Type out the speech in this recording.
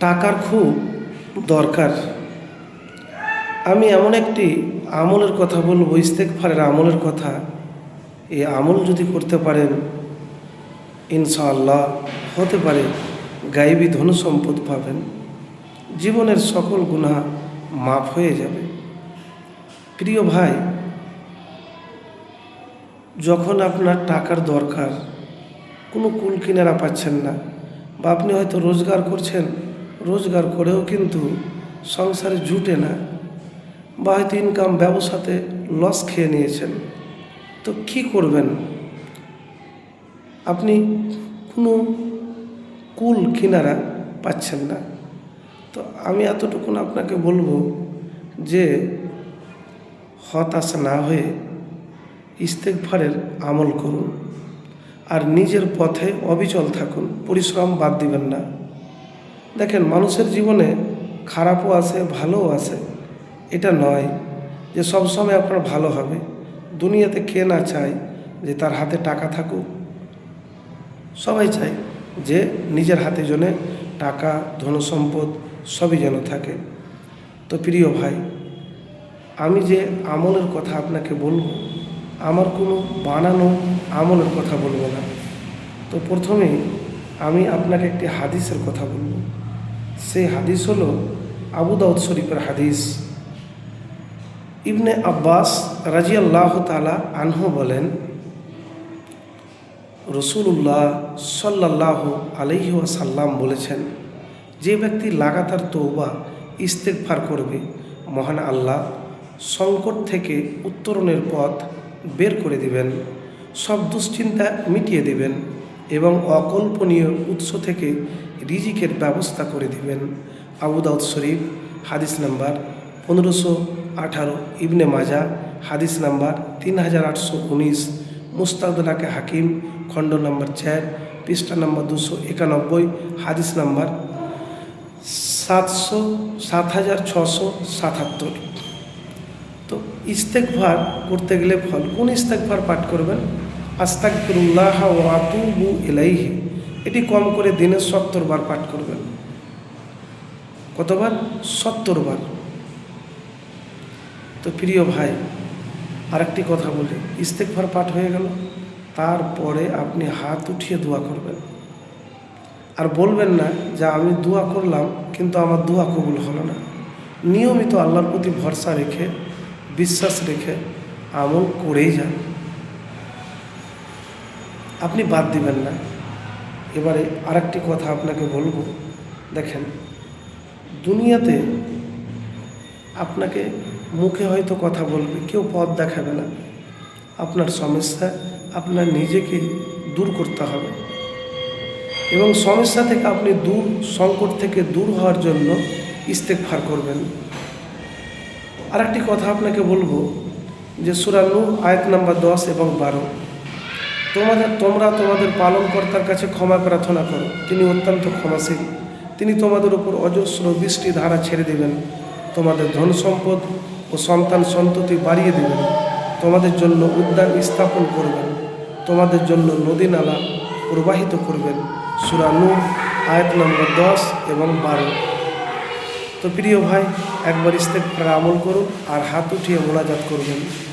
টাকার খুব দরকার। আমি এমন একটি আমলের কথা বলব ইস্তেকফারের আমলের কথা। এই আমল যদি করতে পারেন, ইনশাআল্লাহ হতে পারে গায়েবী ধন সম্পদ পাবেন। জীবনের সকল গুণা মাফ হয়ে যাবে। প্রিয় ভাই, যখন আপনার টাকার দরকার, কোনো কুল কিনারা পাচ্ছেন না বা আপনি হয়তো রোজগার করছেন রোজগার করেও কিন্তু সংসারে জুটে না। বা হয়তো ইনকাম ব্যবসাতে লস খেয়ে নিয়েছেন। তো কি করবেন? আপনি কোনো কুল কিনারা পাচ্ছেন না। তো আমি এতটুকুন আপনাকে বলব যে, হতাশ না হয়ে ইস্তেকফারের আমল করুন। আর নিজের পথে অবিচল থাকুন। পরিশ্রম বাদ দিবেন না। দেখেন, মানুষের জীবনে খারাপও আছে, ভালোও আছে। এটা নয় যে সবসময় আপনার ভালো হবে। দুনিয়াতে কে না চায় যে তার হাতে টাকা থাকুক? সবাই চায় যে নিজের হাতে জন্য টাকা, ধনসম্পদ সবই যেন থাকে। তো প্রিয় ভাই, আমি যে আমলের কথা আপনাকে বলব, আমার কোনো বানানো আমলের কথা বলব না। তো প্রথমেই আমি আপনাকে একটি হাদিসের কথা বলব। সেই হাদিস হল আবু দাউদ শরীফের হাদিস। ইবনে আব্বাস রাজিয়াল্লাহ তালা আনহু বলেন রসুল্লাহ সাল্লাহ আলহি সাল্লাম বলেছেন, যে ব্যক্তি লাগাতার তৌবা ইস্তেকফার করবে, মহান আল্লাহ সংকট থেকে উত্তরণের পথ বের করে দিবেন, সব দুশ্চিন্তা মিটিয়ে দিবেন। এবং অকল্পনীয় উৎস থেকে রিজিকের ব্যবস্থা করে দিবেন। আবু দাউদ শরীফ, হাদিস নাম্বার পনেরোশো আঠারো, ইবনে মাজা, হাদিস নাম্বার তিন হাজার আটশো উনিশ মুস্তাদুল্লাহকে হাকিম, খণ্ড নম্বর চার, পৃষ্ঠা নম্বর দুশো একানব্বই, হাদিস নাম্বার সাতশো, সাত হাজার ছশো সাতাত্তর। তো ইস্তেকভার করতে গেলে ফল, কোন ইস্তেকভার পাঠ করবেন? আস্তাকফিরুল্লাহ ও আতুবু ইলাইহি। এটি কম করে দিনে সত্তর বার পাঠ করবেন। কতবার? সত্তর বার। তো প্রিয় ভাই, আরেকটি কথা বলি। ইস্তেকভার পাঠ হয়ে গেল। তারপরে আপনি হাত উঠিয়ে দোয়া করবেন। আর বলবেন না যে আমি দোয়া করলাম, কিন্তু আমার দোয়া কবুল হলো না। নিয়মিত আল্লাহর প্রতি ভরসা রেখে, বিশ্বাস রেখে আমল করেই যান। আপনি বাদ দিবেন না। এবারে আরেকটি কথা আপনাকে বলব। দেখেন, দুনিয়াতে আপনাকে মুখে হয়তো কথা বলবে, কেউ পথ দেখাবে না। আপনার সমস্যা আপনার নিজেকে দূর করতে হবে। এবং সমস্যা থেকে আপনি দূর, সংকট থেকে দূর হওয়ার জন্য ইস্তেকফার করবেন। আরেকটি কথা আপনাকে বলব যে সুরানু আয়াত নাম্বার দশ এবং বারো। তোমাদের, তোমরা তোমাদের পালনকর্তার কাছে ক্ষমা প্রার্থনা করো। তিনি অত্যন্ত ক্ষমাশীল। তিনি তোমাদের উপর অজস্র বৃষ্টি ধারা ছেড়ে দেবেন। তোমাদের ধন সম্পদ ও সন্তান সন্ততি বাড়িয়ে দেবেন। তোমাদের জন্য উদ্যান স্থাপন করবেন। তোমাদের জন্য নদী নালা প্রবাহিত করবেন। সুরানু আয়াত নম্বর দশ এবং বারো। তো প্রিয় ভাই, একবার ইস্তেকফার আমল করুন আর হাত উঠিয়ে মোনাজাত করবেন।